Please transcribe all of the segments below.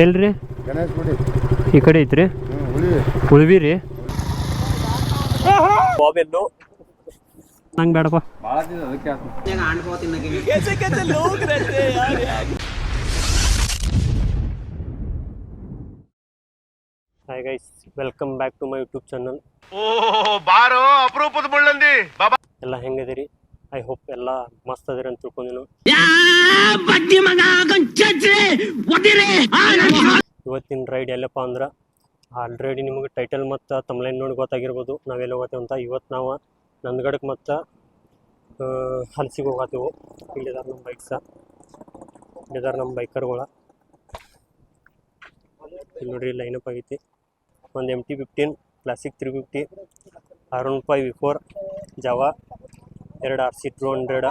ಎಲ್ರಿ ಈ ಕಡೆ ಐತ್ರಿ. ಉಳ್ವಿ ರೀ. ಉಳ್ವಿರಿ ಬಾಬೆಲ್ಲು ನಂಗೆ ಬೇಡಪ್ಪ. ಭಾಳ ದಿನ ಅದಕ್ಕೆ ಆತು. Hi guys welcome back to my YouTube channel ಓ ಬಾರೋ ಅಪರೂಪದ ಮುಳ್ಳಂದಿ. ಬಾಬಾ ಎಲ್ಲ ಹೆಂಗದಿರಿ ಐ ಹೋಪ್ ಎಲ್ಲ ಮಸ್ತ್ ಅದಿರ ಅಂತ ತಿಳ್ಕೊಂಡಿನು. ಇವತ್ತಿನ ರೈಡ್ ಎಲ್ಲಪ್ಪ ಅಂದ್ರೆ ಆಲ್ರೆಡಿ ನಿಮಗೆ ಟೈಟಲ್ ಮತ್ತು ತಮ್ಲೈನ್ ನೋಡಿ ಗೊತ್ತಾಗಿರ್ಬೋದು. ನಾವೆಲ್ಲ ಹೋಗ್ತೇವೆ ಅಂತ. ಇವತ್ತು ನಾವು ನಂದಗಡಕ್ಕೆ ಮತ್ತು ಹಲ್ಸಿಗೆ ಹೋಗತ್ತೇವು ಇಲ್ಲಿದಾರ ನಮ್ಮ ಬೈಕ್ಸ ಇಲ್ಲಿದಾರ ನಮ್ಮ ಬೈಕರ್ಗಳ ಇಲ್ಲಿ ನೋಡ್ರಿ ಅಪ್ ಆಗೈತಿ. ಒಂದು M T fifteen classic three fifty R one five V four Java ಎರಡು ಆರ್ ಸಿ ಟು ಹಂಡ್ರೆಡ್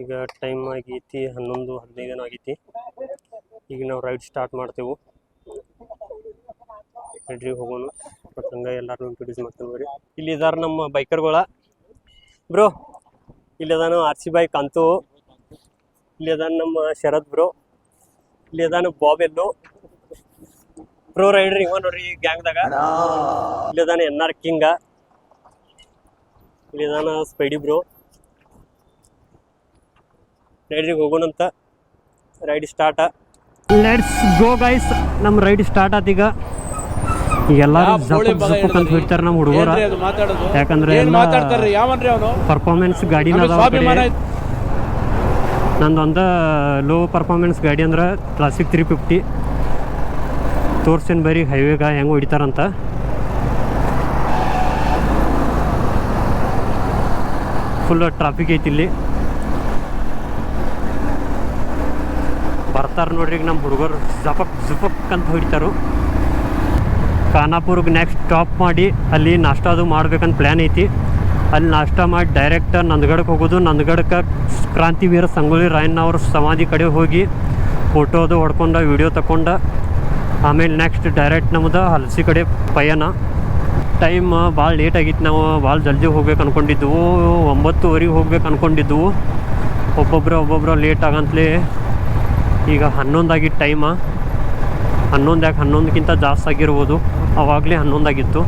ಈಗ ಟೈಮ್ ಆಗೈತಿ ಹನ್ನೊಂದು ಹದಿನೈದು ಆಗೈತಿ. ಈಗ ನಾವು ರೈಡ್ ಸ್ಟಾರ್ಟ್ ಮಾಡ್ತೇವೆ. ನಡ್ರಿ ಹೋಗೋನು. ಮತ್ತು ಹಂಗೆ ಎಲ್ಲರೂ ಇಂಟ್ರೊಡ್ಯೂಸ್ ಮಾಡ್ತೇವೆ ಬರ್ರಿ ಇಲ್ಲಿ ಇದಾರ ನಮ್ಮ ಬೈಕರ್ಗಳ ಬ್ರೋ ಇಲ್ಲಿ ಅದಾನ ಆರ್ ಸಿ ಬೈಕ್ ಅಂತೂ ಇಲ್ಲಿ ಅದಾನ ನಮ್ಮ ಶರತ್ ಬ್ರೋ ಇಲ್ಲಿ ಅದಾನ ಬಾಬ್ ಬ್ರೋ ರೈಡ್ರಿ ರೈಡರ್ ಇವ ನೋಡ್ರಿ ಗ್ಯಾಂಗ್ದಾಗ ಇಲ್ಲಿ ಅದಾನ ಎನ್ ಆರ್ ಕಿಂಗ. ಇಲ್ಲಿ ಅದಾನ ಸ್ಪೈಡಿ ಬ್ರೋ. ರೈಡ್ರಿಗೆ ಹೋಗೋಣಂತ ride start. Let's go guys ನಮ್ಮ ರೈಡ್ ಸ್ಟಾರ್ಟ್ ಆತೀಗ ಎಲ್ಲರೂ ಜಪಕ್ ಜಪಕ್ ಅಂತ ಹೇಳ್ತಾರೆ ನಮ್ಮ ಹುಡುಗರ. ಯಾಕಂದ್ರೆ ಎಲ್ಲ ಪರ್ಫಾರ್ಮೆನ್ಸ್ ಗಾಡಿನ ಅದಾವ ಆ ಕಡೆ. ನಂದು ಲೋ ಪರ್ಫಾರ್ಮೆನ್ಸ್ ಗಾಡಿ ಅಂದ್ರೆ ಕ್ಲಾಸಿಕ್ ತ್ರೀ ಫಿಫ್ಟಿ ತೋರ್ಸಿನ ಬರೀ ಹೈವೇಗ ಹೆಂಗೆ ಹೊಡಿತಾರಂತ. ಫುಲ್ ಟ್ರಾಫಿಕ್ ಐತಿ ಇಲ್ಲಿ. ಬರ್ತಾರ ನೋಡ್ರಿ ಈಗ ನಮ್ಮ ಹುಡುಗರು ಜಪಕ್ ಜುಪಕ್ ಅಂತ ಹೊಡಿತಾರು. ಖಾನಾಪುರ್ಗೆ ನೆಕ್ಸ್ಟ್ ಸ್ಟಾಪ್ ಮಾಡಿ ಅಲ್ಲಿ ನಾಷ್ಟ ಅದು ಮಾಡ್ಬೇಕಂತ ಪ್ಲ್ಯಾನ್ ಐತಿ. ಅಲ್ಲಿ ನಾಷ್ಟ ಮಾಡಿ ಡೈರೆಕ್ಟ್ ನಂದಗಡಕ್ಕೆ ಹೋಗೋದು. ನಂದಗಡಕ್ಕೆ ಕ್ರಾಂತಿವೀರ ಸಂಗೊಳ್ಳಿ ರಾಯಣ್ಣ ಅವ್ರ ಸಮಾಧಿ ಕಡೆ ಹೋಗಿ ಫೋಟೋ ಅದು ಹೊಡ್ಕೊಂಡು ವಿಡಿಯೋ ತಗೊಂಡು ಆಮೇಲೆ ನೆಕ್ಸ್ಟ್ ಡೈರೆಕ್ಟ್ ನಮ್ದು ಹಲಸಿ ಕಡೆ ಪಯಣ. ಟೈಮ್ ಭಾಳ ಲೇಟ್ ಆಗಿತ್ತು. ನಾವು ಭಾಳ ಜಲ್ದಿ ಹೋಗ್ಬೇಕು ಅಂದ್ಕೊಂಡಿದ್ದೆವು ಒಂಬತ್ತುವರೆಗೆ ಹೋಗ್ಬೇಕು ಅಂದ್ಕೊಂಡಿದ್ದೆವು ಒಬ್ಬೊಬ್ರು ಒಬ್ಬೊಬ್ರು ಲೇಟ್ ಆಗಂತಲೇ ಈಗ ಹನ್ನೊಂದಾಗಿತ್ತು ಟೈಮ ಹನ್ನೊಂದು ಯಾಕೆ ಹನ್ನೊಂದಕ್ಕಿಂತ ಜಾಸ್ತಿ ಆಗಿರ್ಬೋದು. ಅವಾಗಲೇ ಹನ್ನೊಂದಾಗಿತ್ತು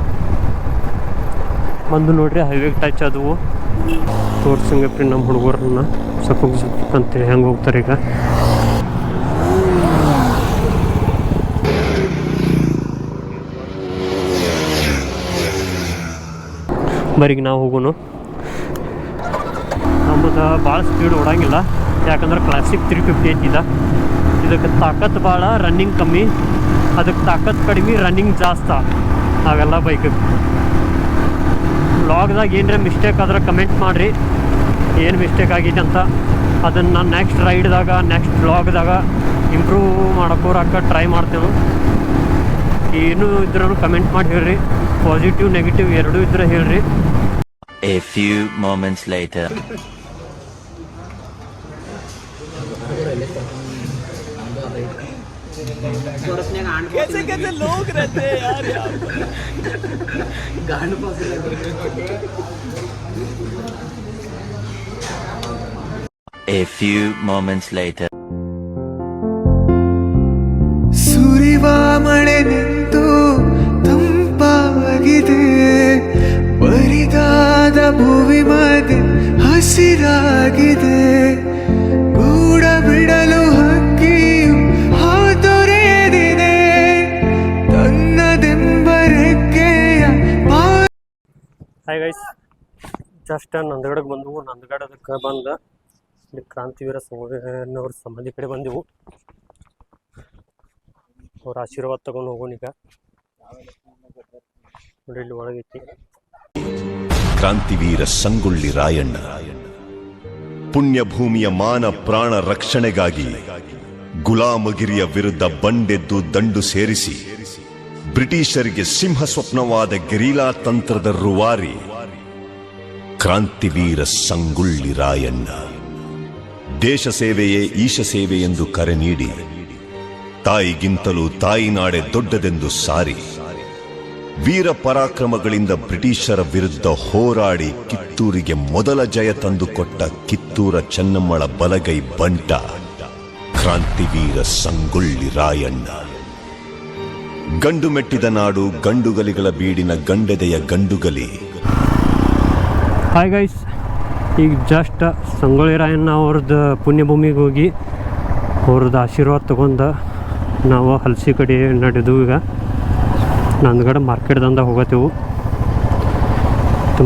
ಬಂದು ನೋಡ್ರಿ ಹೈವೇಗೆ ಟಚ್ ಆದವು ತೋರ್ಸಂಗಪ್ರಿ ನಮ್ಮ ಹುಡುಗರನ್ನ. ಸಪಕ್ ಅಂತೇಳಿ ಹೆಂಗೆ ಹೋಗ್ತಾರೆ ಈಗ. ಬರೀಗ ನಾವು ಹೋಗೋಣ ನಮ್ಮದು ಭಾಳ ಸ್ಪೀಡ್ ಓಡಂಗಿಲ್ಲ. ಯಾಕಂದ್ರೆ ಕ್ಲಾಸಿಕ್ ತ್ರೀ ಫಿಫ್ಟಿ ಐತಿದ ಇದಕ್ಕೆ ತಾಕತ್ ಭಾಳ ರನ್ನಿಂಗ್ ಕಮ್ಮಿ. ಅದಕ್ಕೆ ತಾಕತ್ ಕಡಿಮೆ ರನ್ನಿಂಗ್ ಜಾಸ್ತಿ. ಅವೆಲ್ಲ ಬೈಕ್ ಬ್ಲಾಗ್ದಾಗ ಏನರ ಮಿಸ್ಟೇಕ್ ಆದ್ರೆ ಕಮೆಂಟ್ ಮಾಡಿರಿ. ಏನು ಮಿಸ್ಟೇಕ್ ಆಗಿದೆ ಅಂತ. ಅದನ್ನು ನಾನು ನೆಕ್ಸ್ಟ್ ರೈಡ್ದಾಗ ನೆಕ್ಸ್ಟ್ ಬ್ಲಾಗ್ದಾಗ ಇಂಪ್ರೂವ್ ಮಾಡೋಕೋರಕ್ಕ ಟ್ರೈ ಮಾಡ್ತೇವೆ ಏನು ಇದ್ರೂ ಕಮೆಂಟ್ ಮಾಡಿ ಹೇಳ್ರಿ. ಪಾಸಿಟಿವ್ ನೆಗೆಟಿವ್ ಎರಡೂ ಇದ್ರೆ ಹೇಳ್ರಿ A few moments later. A few moments later. ಸುರಿವ ಮಳೆ ಜಸ್ಟ್ ನಂದಗಡಕ್ಕೆ ಬಂದವು. ನಂದಗಡಕ್ಕೆ ಬಂದು ಇಲ್ಲಿ ಕ್ರಾಂತಿವೀರ ಸಂಗೊಳ್ಳಿಯವ್ರ ಸಮಾಧಿ ಕಡೆ ಬಂದೆವು. ಅವ್ರ ಆಶೀರ್ವಾದ ತಗೊಂಡು ಹೋಗೋಣ ಈಗ. ನೋಡಿ ಇಲ್ಲಿ ಒಳಗೈತಿ ಕ್ರಾಂತಿವೀರ ಸಂಗೊಳ್ಳಿ ರಾಯಣ್ಣ, ಪುಣ್ಯಭೂಮಿಯ ಮಾನ ಪ್ರಾಣ ರಕ್ಷಣೆಗಾಗಿ ಗುಲಾಮಗಿರಿಯ ವಿರುದ್ಧ ಬಂಡೆದ್ದು ದಂಡು ಸೇರಿಸಿ ಬ್ರಿಟಿಷರಿಗೆ ಸಿಂಹ ಸ್ವಪ್ನವಾದ ಗೆರೀಲಾ ತಂತ್ರದ ರೂವಾರಿ ಕ್ರಾಂತಿವೀರ ಸಂಗುಳ್ಳಿ ರಾಯಣ್ಣ. ದೇಶ ಸೇವೆಯೇ ಈಶ ಸೇವೆ ಎಂದು ಕರೆ ನೀಡಿ, ತಾಯಿಗಿಂತಲೂ ತಾಯಿನಾಡೆ ದೊಡ್ಡದೆಂದು ಸಾರಿ. ವೀರ ಪರಾಕ್ರಮಗಳಿಂದ ಬ್ರಿಟಿಷರ ವಿರುದ್ಧ ಹೋರಾಡಿ ಕಿತ್ತೂರಿಗೆ ಮೊದಲ ಜಯ ತಂದುಕೊಟ್ಟ ಕಿತ್ತೂರ ಚೆನ್ನಮ್ಮಳ ಬಲಗೈ ಬಂಟ, ಕ್ರಾಂತಿವೀರ ಸಂಗೊಳ್ಳಿ ರಾಯಣ್ಣ. ಗಂಡು ಮೆಟ್ಟಿದ ನಾಡು ಗಂಡುಗಲಿಗಳ ಬೀಡಿನ ಗಂಡೆದೆಯ ಗಂಡುಗಲಿ ಹಾಯ್ ಗೈಸ್ ಈಗ ಜಸ್ಟ್ ಸಂಗೊಳ್ಳಿ ರಾಯಣ್ಣ ಅವ್ರದ್ದು ಪುಣ್ಯಭೂಮಿಗೆ ಹೋಗಿ ಅವ್ರದ್ದು ಆಶೀರ್ವಾದ ತೊಗೊಂಡು ನಾವು ಹಲಸಿ ಕಡೆ ನಡೆದು ಈಗ ನಂದ್ಗಡೆ ಮಾರ್ಕೆಟ್ದಂದ ಹೋಗತ್ತೇವು.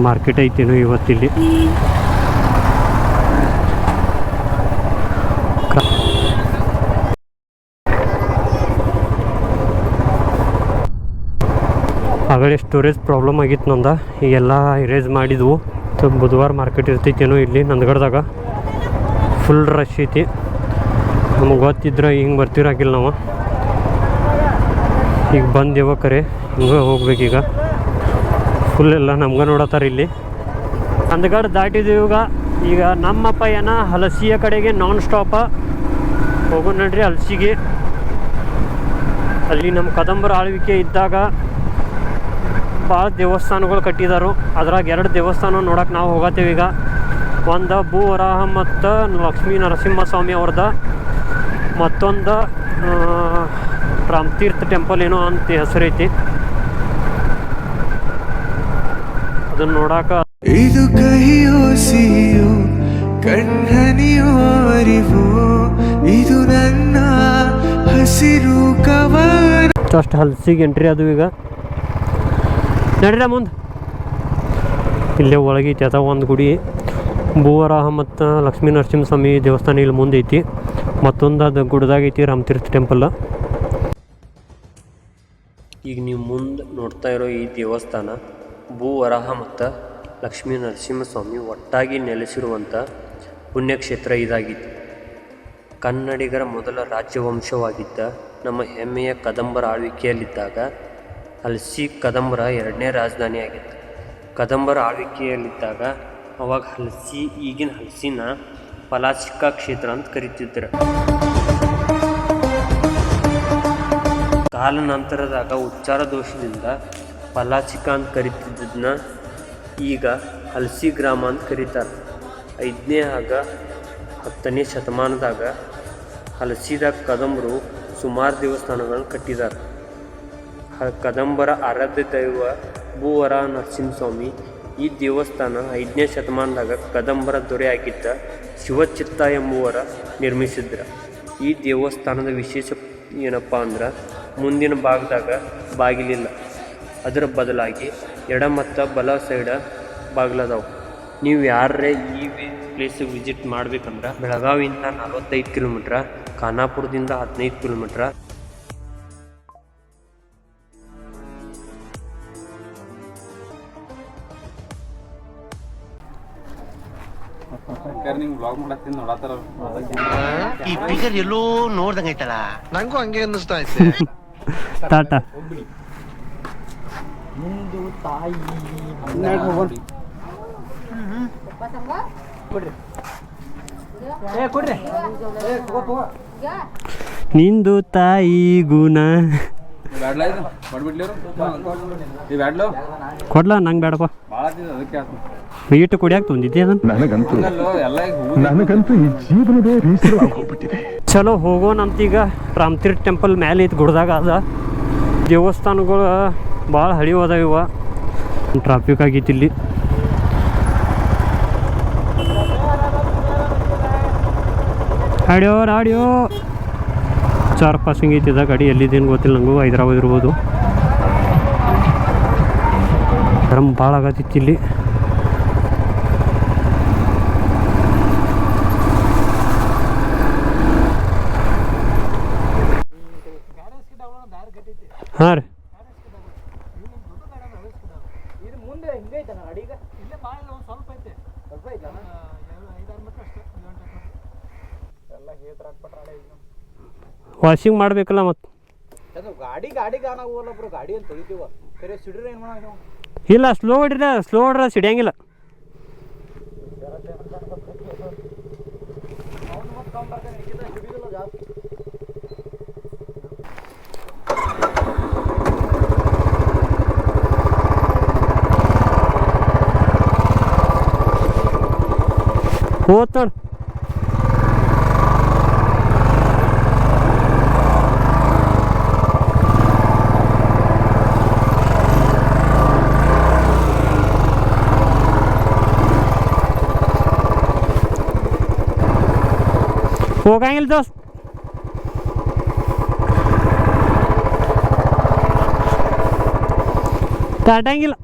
ಮಾರ್ಕೆಟ್ ಐತೇನು ಇವತ್ತಿಲ್ಲಿ. ಆಗಲೇ ಸ್ಟೋರೇಜ್ ಪ್ರಾಬ್ಲಮ್ ಆಗಿತ್ತು ನಂದ. ಈಗೆಲ್ಲ ಇರೇಜ್ ಮಾಡಿದ್ವು. ಬುಧವಾರ ಮಾರ್ಕೆಟ್ ಇರ್ತೈತೇನೋ ಇಲ್ಲಿ ನಂದಗಡ್ದಾಗ. ಫುಲ್ ರಶ್ ಐತಿ. ನಮಗೆ ಗೊತ್ತಿದ್ರೆ ಹಿಂಗೆ ಬರ್ತಿರಾಗಿಲ್ಲ ನಾವು. ಈಗ ಬಂದೆವ ಕರೆ ಹಿಂಗೆ ಹೋಗ್ಬೇಕೀಗ. ಫುಲ್ ಎಲ್ಲ ನಮ್ಗೆ ನೋಡತ್ತಾರೆ ಇಲ್ಲಿ. ನಂದಗಡ್ ದಾಟಿದೀವಾಗ ಈಗ ಈಗ ನಮ್ಮ ಪಯಣ ಹಲಸಿಯ ಕಡೆಗೆ ನಾನ್ ಸ್ಟಾಪ ಹೋಗೋ ನಡ್ರಿ ಹಲಸಿಗೆ. ಅಲ್ಲಿ ನಮ್ಮ ಕದಂಬರ ಆಳ್ವಿಕೆ ಇದ್ದಾಗ ಭಾಳ ದೇವಸ್ಥಾನಗಳು ಕಟ್ಟಿದಾರು. ಅದ್ರಾಗ ಎರಡು ದೇವಸ್ಥಾನ ನೋಡಕ್ಕೆ ನಾವು ಹೋಗತ್ತೀವಿ ಈಗ. ಒಂದು ಭೂ ವರಾಹ ಮತ್ತು ಲಕ್ಷ್ಮೀ ನರಸಿಂಹಸ್ವಾಮಿ ಅವ್ರದ. ಮತ್ತೊಂದು ರಾಮತೀರ್ಥ ಟೆಂಪಲ್ ಏನೋ ಅಂತ ಹೆಸರೈತಿ ಅದನ್ನ ನೋಡಾಕ ಇದು ಕಹಿಯೋ ಸಿಹಿಯೋ ಕಣ್ಣನಿಯೋ ಅರಿವೋ ಇದು ನನ್ನ ಹಸಿರು ಕವನ. ಜಸ್ಟ್ ಹಲ್ಸಿಗೆ ಎಂಟ್ರಿ ಅದು ಈಗ. ನಡ್ರಿ ಮುಂದೆ. ಇಲ್ಲೇ ಒಳಗೈತಿ ಅಥವಾ ಒಂದು ಗುಡಿ. ಭೂವರಾಹ ಮತ್ತು ಲಕ್ಷ್ಮೀ ನರಸಿಂಹಸ್ವಾಮಿ ದೇವಸ್ಥಾನ ಇಲ್ಲಿ ಮುಂದೆ ಐತಿ. ಮತ್ತೊಂದು ಅದು ಗುಡ್ದಾಗ ಐತಿ, ರಾಮತೀರ್ಥ ಟೆಂಪಲ್ ಈಗ ನೀವು ಮುಂದೆ ನೋಡ್ತಾ ಇರೋ ಈ ದೇವಸ್ಥಾನ ಭೂವರಾಹ ಮತ್ತು ಲಕ್ಷ್ಮೀ ನರಸಿಂಹಸ್ವಾಮಿ ಒಟ್ಟಾಗಿ ನೆಲೆಸಿರುವಂಥ ಪುಣ್ಯಕ್ಷೇತ್ರ ಇದಾಗಿತ್ತು. ಕನ್ನಡಿಗರ ಮೊದಲ ರಾಜ್ಯವಂಶವಾಗಿದ್ದ ನಮ್ಮ ಹೆಮ್ಮೆಯ ಕದಂಬರ ಆಳ್ವಿಕೆಯಲ್ಲಿದ್ದಾಗ ಹಲ್ಸಿ ಕದಂಬರ ಎರಡನೇ ರಾಜಧಾನಿಯಾಗಿತ್ತು. ಕದಂಬರ ಆಳ್ವಿಕೆಯಲ್ಲಿದ್ದಾಗ ಅವಾಗ ಹಲಸಿ ಈಗಿನ ಹಲಸಿನ ಪಲಾಚಿಕಾ ಕ್ಷೇತ್ರ ಅಂತ ಕರಿತಿದ್ರು. ಕಾಲ ನಂತರದಾಗ ಉಚ್ಚಾರ ದೋಷದಿಂದ ಪಲಾಚಿಕ ಅಂತ ಕರಿತಿದ್ದನ್ನ ಈಗ ಹಲಸಿ ಗ್ರಾಮ ಅಂತ ಕರೀತಾರೆ. ಐದನೇ ಆಗ ಹತ್ತನೇ ಶತಮಾನದಾಗ ಹಲಸಿದ ಕದಂಬರು ಸುಮಾರು ದೇವಸ್ಥಾನಗಳನ್ನು ಕಟ್ಟಿದ್ದಾರೆ ಕದಂಬರ ಆರಾಧ್ಯ ದೈವ ಭೂವರ ನರಸಿಂಹಸ್ವಾಮಿ ಈ ದೇವಸ್ಥಾನ ಐದನೇ ಶತಮಾನದಾಗ ಕದಂಬರ ದೊರೆಯಾಗಿದ್ದ ಶಿವಚಿತ್ತ ಎಂಬುವರ ನಿರ್ಮಿಸಿದ್ರ. ಈ ದೇವಸ್ಥಾನದ ವಿಶೇಷ ಏನಪ್ಪ ಅಂದ್ರೆ ಮುಂದಿನ ಭಾಗದಾಗ ಬಾಗಿಲಿಲ್ಲ. ಅದರ ಬದಲಾಗಿ ಎಡ ಮತ್ತು ಬಲ ಸೈಡ ಬಾಗಿಲದಾವು. ನೀವು ಯಾರೇ ಈ ಪ್ಲೇಸಿಗೆ ವಿಸಿಟ್ ಮಾಡ್ಬೇಕಂದ್ರೆ ಬೆಳಗಾವಿಯಿಂದ ನಲವತ್ತೈದು ಕಿಲೋಮೀಟ್ರ, ಖಾನಾಪುರದಿಂದ ಹದಿನೈದು ಕಿಲೋಮೀಟ್ರ ಬ್ಲಾಗ್ ಮಾಡತ್ತೀನಿ ನೋಡತ್ತಾರ ಈ ಫಿಗರ್ ಎಲ್ಲೋ ನೋಡ್ದಂಗೈತಲ್ಲ ನಂಗೂ ಹಂಗೆ ಅನ್ನಿಸ್ತಾ ಐತೆ. ಟಾಟಾ ಏ ಕೊಡ್ರಿ. ಏ ತಗೋ ತಗೋ ನಿಂದು ತಾಯಿ ಗುಣ. ಬ್ಯಾಡ್ಲ ಇದು? ಮಾಡ್ಬಿಡ್ಲಿರು ಈ ಬ್ಯಾಡ್ಲು? ಕೊಡ್ಲಾ ನಂಗೆ ಬೇಡಪ್ಪ ಭಾಳ ಅದಕ್ಕೆ ಇಟ್ಟು ಕುಡಿಯಾಕ ತಂದಿದ್ದೆ ನನಗಂತೂ ನನಗಂತೂ ಈ ಈಗ ಹೋಗ್ಬಿಟ್ಟಿದೆ ಚಲೋ ಹೋಗೋಣಂತೀಗ ರಾಮತೀರ್ಥ ಟೆಂಪಲ್ ಮೇಲೆ ಐತಿ ಗುಡ್ದಾಗ ಅದ. ದೇವಸ್ಥಾನಗಳು ಭಾಳ ಹಳಿ ಅದಾವ ಇವ. ಟ್ರಾಫಿಕ್ ಆಗೈತಿ ಇಲ್ಲಿ. ಆಡಿಯೋ ರಾಡಿಯೋ ಚಾರ್ ಪಾಸಿಂಗ್ ಐತಿ ಇದ ಗಾಡಿ ಎಲ್ಲಿದ್ದೇನು ಗೊತ್ತಿಲ್ಲ ನಂಗೂ ಹೈದರಾಬಾದ್ ಇರ್ಬೋದು. ಗರಂ ಭಾಳ ಆಗತ್ತಿತ್ತು ಇಲ್ಲಿ. ಹಾಂ ರೀ. ವಾಷಿಂಗ್ ಮಾಡಬೇಕಲ್ಲ ಮತ್ತು. ಗಾಡಿ ಗಾಡಿ ಗಾಡಿ ಅಂತ ಇಲ್ಲ ಸ್ಲೋ ಹೊಡ್ರಿ ಸ್ಲೋ ಹೊಡ್ರ ಸಿಡಿಯಂಗಿಲ್ಲ. kotor Bukan itu Tidak ada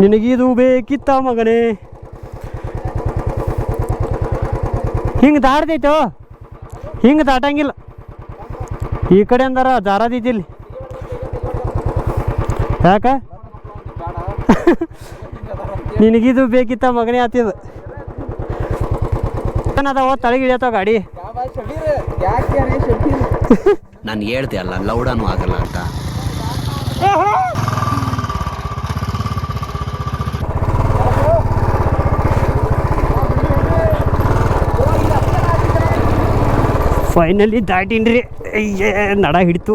ನಿನಗಿದು ಬೇಕಿತ್ತ ಮಗನೇ? ಹಿಂಗೆ ದಾಡ್ದೈತೋ ಹಿಂಗೆ ದಾಟಂಗಿಲ್ಲ. ಈ ಕಡೆ ಅಂದಾರ ದಾರದಿದ್ದಿಲ್ಲ ಯಾಕ? ನಿನಗಿದು ಬೇಕಿತ್ತ ಮಗನೇ ಆತಿದ. ಅದಾವ ತಳಗೆ ಇಳಿಯತ್ತಾವ ಗಾಡಿ? ನಾನು ಹೇಳ್ದೆ ಅಲ್ಲ ಲೌಡನು ಆಗಲ್ಲ ಅಂತ. ಫೈನಲಿ ದಾಟಿನ್ರಿ. ಅಯ್ಯೇ, ನಡ ಹಿಡಿತು.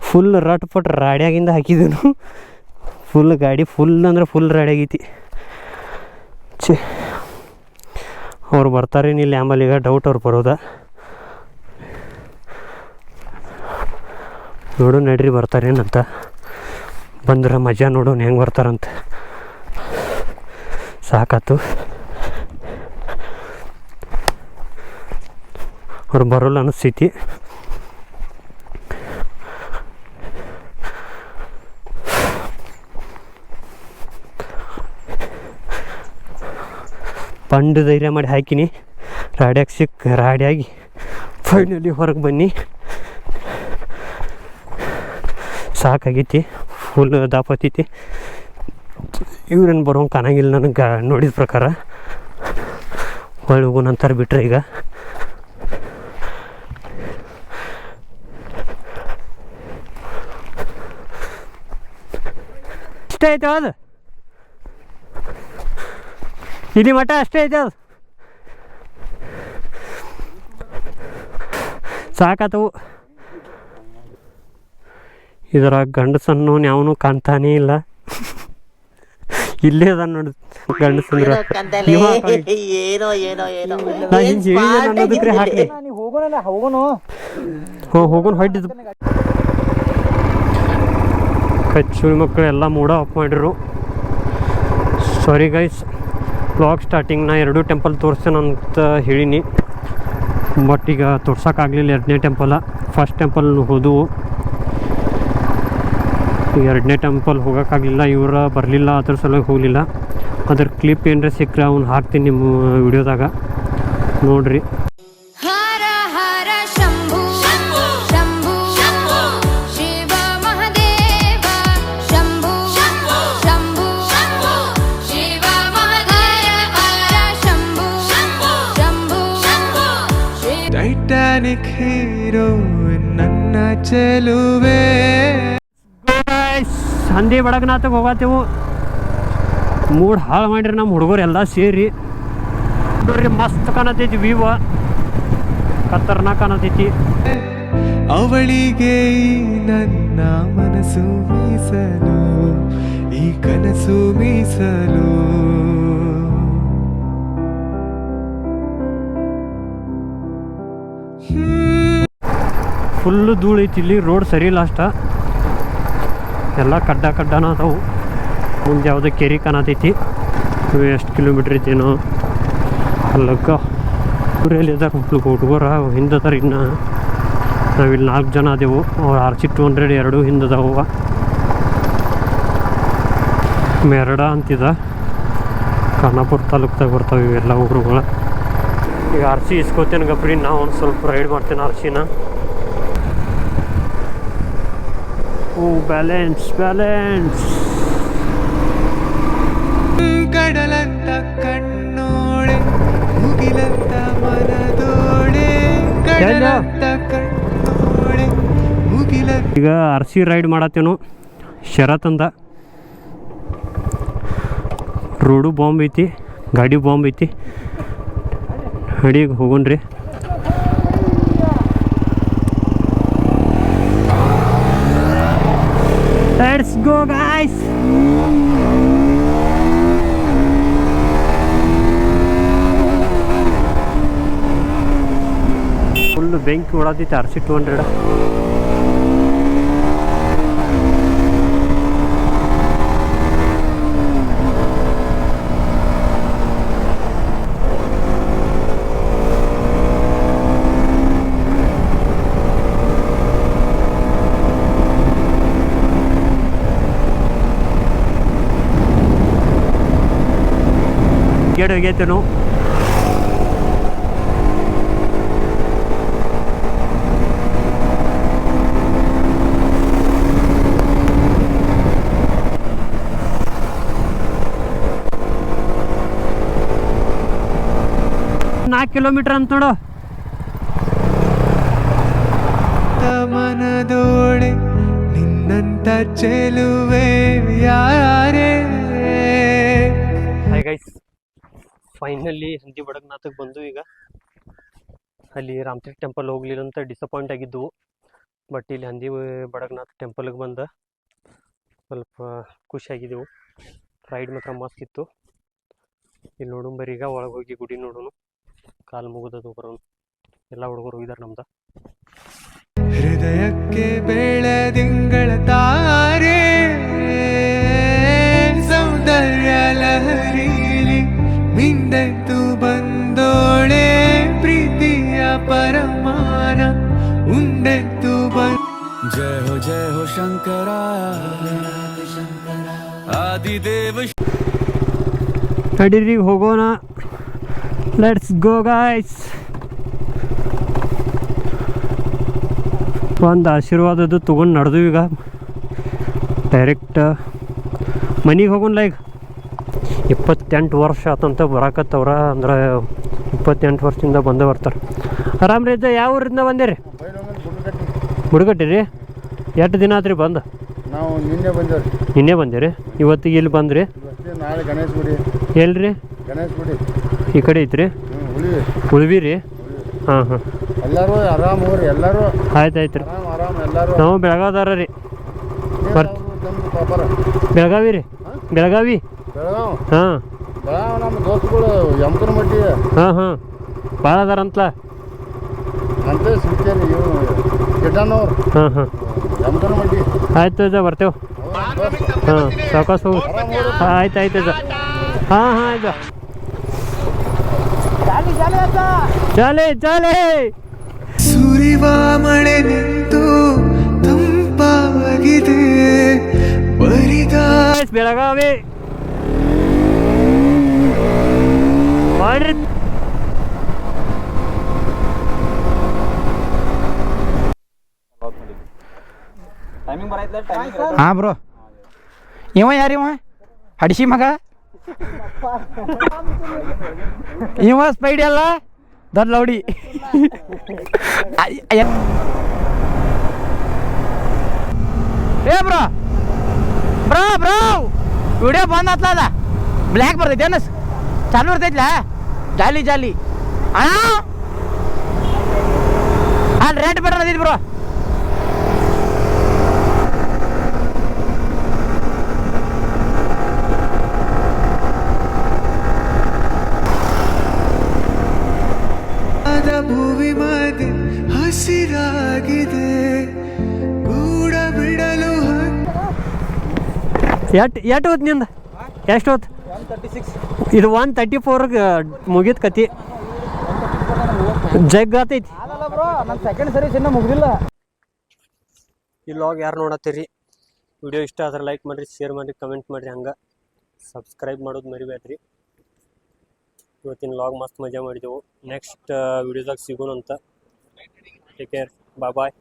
ಫುಲ್ ರಟ್ ಪಟ್ ರಾಡ್ಯಾಗಿಂದ ಹಾಕಿದನು. ಫುಲ್ ಗಾಡಿ ಫುಲ್ ಅಂದ್ರೆ ಫುಲ್ ರಾಡ್ಯಾಗೈತಿ. ಛೇ. ಅವ್ರು ಬರ್ತಾರೇನಿಲ್ಲ ಆಮೇಲೆ ಈಗ ಡೌಟ್ ಅವ್ರು ಬರೋದ. ನೋಡು ನಡ್ರಿ ಬರ್ತಾರೇನಂತ ಬಂದ್ರೆ ಮಜಾ ನೋಡೋಣ ಹೆಂಗೆ ಬರ್ತಾರಂತ. ಸಾಕಾತು. ಅವ್ರು ಬರೋಲ್ಲ ಅನಿಸ್ತೈತಿ. ಪಂಡು ಧೈರ್ಯ ಮಾಡಿ ಹಾಕಿನಿ. ರಾಡಿಯಾಗಿ ಸಿಕ್ಕ ರಾಡಿಯಾಗಿ ಫೈನಲಿ ಹೊರಗೆ ಬನ್ನಿ. ಸಾಕಾಗೈತಿ ಫುಲ್ ದಾಪತೈತಿ ಇವ್ರೇನು ಬರೋಂಗೆ ಕಾಣಂಗಿಲ್ಲ ನನಗೆ ನೋಡಿದ ಪ್ರಕಾರ. ಹೊಳ್ಳಿ ನಂತರ ಬಿಟ್ಟರೆ ಈಗ. ಅಷ್ಟೇ ಐತೆ ಅದು. ಇಲ್ಲಿ ಮಠ ಅಷ್ಟೇ ಐತೆ ಅದು. ಸಾಕಾತವು ಇದರ ಗಂಡಸನ್ನು ಯಾವನು ಕಾಣ್ತಾನೇ ಇಲ್ಲ. ಇಲ್ಲೇ ಅದ ನೋಡಿ ಗಂಡಸಂದ್ರ. ಏನೋ ಏನೋ ಏನೋ. ಹೋಗೋಣ ಹೋಗೋಣ ಹೊಡ್ಡಿದ್ದು ಕಚ್ಚುಳಿ ಮಕ್ಕಳು ಎಲ್ಲ ಮೂಡ ಆಫ್ ಮಾಡಿರು. ಸಾರಿ ಗೈಸ್ ಬ್ಲಾಗ್ ಸ್ಟಾರ್ಟಿಂಗ್ ನಾ ಎರಡೂ ಟೆಂಪಲ್ ಅಂತ ಹೇಳಿನಿ. ಬಟ್ ಈಗ ತೋರ್ಸೋಕ್ಕಾಗಲಿಲ್ಲ ಎರಡನೇ ಟೆಂಪಲ ಫಸ್ಟ್ ಟೆಂಪಲ್ ಹೋದವು. ಎರಡನೇ ಟೆಂಪಲ್ ಹೋಗೋಕ್ಕಾಗಲಿಲ್ಲ ಇವ್ರು ಬರಲಿಲ್ಲ, ಅದ್ರ ಸಲುವಾಗಿ ಹೋಗಲಿಲ್ಲ. ಅದ್ರ ಕ್ಲಿಪ್ ಏನರ ಸಿಕ್ಕರೆ ಅವ್ನು ಹಾಕ್ತೀನಿ ನಿಮ್ಮ ವಿಡಿಯೋದಾಗ ನೋಡ್ರಿ. ಟೈಟಾನಿಕ್ ಹೀರೋ ನನ್ನ ಚೆಲುವೆ. ಸಂಧಿ ಬೆಳಗ್ನಾಥಗೆ ಹೋಗತ್ತೆವು ಮೂಡ್ ಹಾಳು ಮಾಡಿರಿ ನಮ್ಮ ಹುಡುಗರು ಎಲ್ಲ ಸೇರಿ. ನೋಡ್ರಿ ಮಸ್ತ್ ಕಾಣತೈತಿ ವಿವ ಕತ್ತರ್ನ ಕಾಣತೈತಿ. ಅವಳಿಗೆ ನನ್ನ ಮನಸ್ಸು ಮೀಸಲು ಈ ಕನಸು ಮೀಸಲು. ಫುಲ್ಲು ಧೂಳು ಐತಿ ಇಲ್ಲಿ ರೋಡ್ ಸರಿ ಇಲ್ಲ ಅಷ್ಟ. ಎಲ್ಲ ಕಡ್ಡ ಕಡ್ಡನ ಅದಾವು. ಮುಂದೆ ಯಾವುದೋ ಕೆರೆ ಕಾಣತೈತಿ. ಎಷ್ಟು ಕಿಲೋಮೀಟ್ರ್ ಐತೇನೋ ಅಲ್ಲಕ್ಕ, ಊರಲ್ಲಿ ಇದ್ದಾರೆ ಹುಡ್ಗ ಹುಡುಗರ ಹಿಂದೆ ಅದಾರ ಇನ್ನು. ನಾವಿಲ್ಲಿ ನಾಲ್ಕು ಜನ ಅದೇವು. ಅವ್ರು ಆರ್ ಸಿ ಟು ಹಂಡ್ರೆಡ್ ಎರಡು ಹಿಂದೆ ಅದಾವ. ಮೆರಡ ಅಂತಿದ. ಖಾನಾಪುರ ತಾಲೂಕ್ದಾಗ ಬರ್ತಾವೆ ಇವೆಲ್ಲ ಊರುಗಳು. ಈಗ ಆರ್ ಸಿ ಇಸ್ಕೋತೇನೆ ಗಪ್ರಿ, ನಾವು ಒಂದು ಸ್ವಲ್ಪ ರೈಡ್ ಮಾಡ್ತೇನೆ ಆರ್ ಸಿನ ಓ ಬ್ಯಾಲೆನ್ಸ್ ಬ್ಯಾಲೆನ್ಸ್ ಕಡಲಂತ ಕಣ್ಣೋಳೆ ಮುಗಿಲಂತ ಮನದೋಳೆ. ಕಡಲಂತ ಕಣ್ಣೋಳೆ ಮುಗಿಲ ಈಗ ಆರ್ ಸಿ ರೈಡ್ ಮಾಡತ್ತೇನು. ಶರತ್ತಂದ ರೋಡು ಬಾಂಬ್ ಐತಿ ಗಾಡಿ ಬಾಂಬ್ ಐತಿ. ಅಡಿಗೆ ಹೋಗೋಣ್ರಿ ಲೆಟ್ಸ್ ಗೋ ಗಾಯ್ಸ್ ಫುಲ್ ಬೆಂಕಿ ಓಡಾತೈತಿ R C two hundred gate ಹೋಗೈತೆ ನಾವು ನಾಲ್ಕು ಕಿಲೋಮೀಟರ್ ಅಂತ ನೋಡು. ಮನದೋಳೆ ನಿನ್ನಂತ ಚೆಲುವೆ ಯಾರೇ? ಹಾಯ್ ಗೈಸ್ ಫೈನಲಿ ಹಂದಿ ಬಡಗ್ನಾಥಕ್ಕೆ ಬಂದು ಈಗ. ಅಲ್ಲಿ ರಾಮತೀರ್ಥ ಟೆಂಪಲ್ ಹೋಗ್ಲಿಲ್ಲ ಅಂತ ಡಿಸಪಾಯಿಂಟ್ ಆಗಿದ್ದವು ಬಟ್ ಇಲ್ಲಿ ಹಂದಿ ಬಡಗ್ನಾಥ್ ಟೆಂಪಲ್ಗೆ ಬಂದ. ಸ್ವಲ್ಪ ಖುಷಿಯಾಗಿದ್ದೆವು ರೈಡ್ ಮಾತ್ರ ಮಸ್ತ್ ಇತ್ತು. ಇಲ್ಲಿ ನೋಡು ಬರೀ ಈಗ ಒಳಗೆ ಹೋಗಿ ಗುಡಿ ನೋಡೋನು. ಕಾಲು ಮುಗಿದದು ಬರೋಣ ಎಲ್ಲ ಹುಡುಗರು ಇದಾರೆ ನಮ್ದು. ಹೃದಯಕ್ಕೆ ಬೆಳೆದಿಂಗಳ ತಾರೆ ಸೌಂದರ್ಯ ಲಹರಿಲಿ ಮಿಂದೆದ್ದು ಬಂದೋಳೆ ಪ್ರೀತಿಯ ಪರಮಾನ ಉಂಡೆತ್ತು ಬಂದ ಜಯ ಹೋ ಜಯ ಹೋ ಶಂಕರ ಆದಿದೇವ ಕಡಿರಿ ಹೋಗೋಣ. ಲೆಟ್ಸ್ ಗೋ ಗಾಯ್ಸ್ ಒಂದು ಆಶೀರ್ವಾದದ್ದು ತೊಗೊಂಡು ನಡೆದು ಈಗ. ಡೈರೆಕ್ಟ್ ಮನೆಗೆ ಹೋಗೋಣ ಲೈಕ್ ಇಪ್ಪತ್ತೆಂಟು ವರ್ಷ ಆತಂತ ಬರಾಕತ್ತವ್ರ. ಅಂದ್ರೆ ಇಪ್ಪತ್ತೆಂಟು ವರ್ಷದಿಂದ ಬಂದೇ ಬರ್ತಾರೆ. ಆರಾಮ್ ರೀ ಯಾವ ಊರಿಂದ ಬಂದಿರಿ? ಬುಡಗಟ್ಟಿ ರೀ. ಎಷ್ಟು ದಿನ ಆತ್ರಿ ಬಂದು? ನಾವು ನಿನ್ನೆ ಬಂದೇವ್ರಿ. ನಿನ್ನೆ ಬಂದಿರಿ. ಇವತ್ತಿಗೆ ಇಲ್ಲಿ ಬಂದ್ರಿ? ನಾಳೆ ಗಣೇಶ್ ಗುಡಿ. ಎಲ್ರಿ? ಗಣೇಶ್ ಗುಡಿ. ಈ ಕಡೆ ಐತ್ರಿ? ಉಳ್ವಿ. ರೀ? ಹಾಂ ಹಾಂ. ಎಲ್ಲರೂ ಆರಾಮ ರೀ ಎಲ್ಲರೂ? ಆಯ್ತು ಆಯ್ತು ರೀ. ನಾವು ಬೆಳಗಾವ್ದಾರ ರೀ. ಬರ್ತ ಬೆಳಗಾವಿ ರೀ. ಬೆಳಗಾವಿ? ಹಾಂ. ನಮ್ಮ ದೋಸ್ತಗಳು ಯಮಕನ ಮಟ್ಟಿ ಹಾಂ ಹಾಂ. ಭಾಳ ಅದಾರಂತಲ. ಅಂತ ಸಿಗ್ತೇನೆ ಗಿಡ್ಡನವ್ರು ಹಾಂ ಹಾಂ. ಯಮಕನ ಮಟ್ಟಿ ಆಯ್ತು ಅಜ್ಜ ಬರ್ತೇವೆ. ಹಾಂ ಸಾಕಾಸು ಆಯ್ತು ಆಯ್ತು ಅಜ್ಜ ಹಾಂ ಹಾಂ ಅಜ್ಜ ಚಾಲೆ ಚಾಲೆ ಸುರಿವ ಮಳೆ ನಿಂತು ತಂಪಾಗಿದೆ. ಬರಿದ ಬೆಳಗಾವಿ. ಮಾಡ್ರಿ ಟೈಮಿಂಗ್ ಬರೈತ್ಲೆ? ಟೈಮಿಂಗ್ ಹಾ ಬ್ರೋ ಇವ ಯಾರು ಇವ ಹಡಿಸಿ ಮಗ? ಇವ ಸ್ಪೈಡ್ ಅಲ್ಲ? ದೊಡ್ಡ ಲೌಡಿ. ಏ ಬ್ರೋ ಬ್ರೋ ಬ್ರೋ. ವಿಡಿಯೋ ಬಂದ್ ಆತ್ಲದ ಬ್ಲ್ಯಾಕ್ ಬರ್ತೈತೆ ಏನಸ್ ಚಾಲು ಬರ್ತೈತ್ಲ? ಜಾಲಿ ಜಾಲಿ. ಅಣ್ಣ. ಅಲ್ಲಿ ಬಟನ್ ಅದಿದ್ ಬ್ರೋ. ಭೂಮಿ ಹಸಿರಾಗಿದೆ. ಗೂಡ ಬಿಡಲು ಎಟ್ ಎಟ್ ಹೊತ್ತು ನಿಂದ? ಎಷ್ಟು ಹೋತ್? ಇದು ಒನ್ ತರ್ಟಿ ಫೋರ್ಗೆ ಮುಗಿದ ಕತಿ. ಜಗ್ ಆತೈತಿ. ಸೆಕೆಂಡ್ ಸರ್ವಿಸ್ ಇನ್ನೂ ಮುಗ್ದಿಲ್ಲ ಈ ಲಾಗ್ ಯಾರು ನೋಡತ್ತೀರಿ? ವಿಡಿಯೋ ಇಷ್ಟ ಆದ್ರೆ ಲೈಕ್ ಮಾಡಿರಿ ಶೇರ್ ಮಾಡಿರಿ ಕಮೆಂಟ್ ಮಾಡಿರಿ ಹಂಗೆ. ಸಬ್ಸ್ಕ್ರೈಬ್ ಮಾಡೋದು ಮರಿಬೇಡ್ರಿ. ಇವತ್ತಿನ ಲಾಗ್ ಮಸ್ತ್ ಮಜಾ ಮಾಡಿದೆವು. ನೆಕ್ಸ್ಟ್ ವಿಡಿಯೋದಾಗ ಸಿಗೋಣ ಅಂತ. ಟೇಕ್ ಕೇರ್ ಬಾಯ್ ಬಾಯ್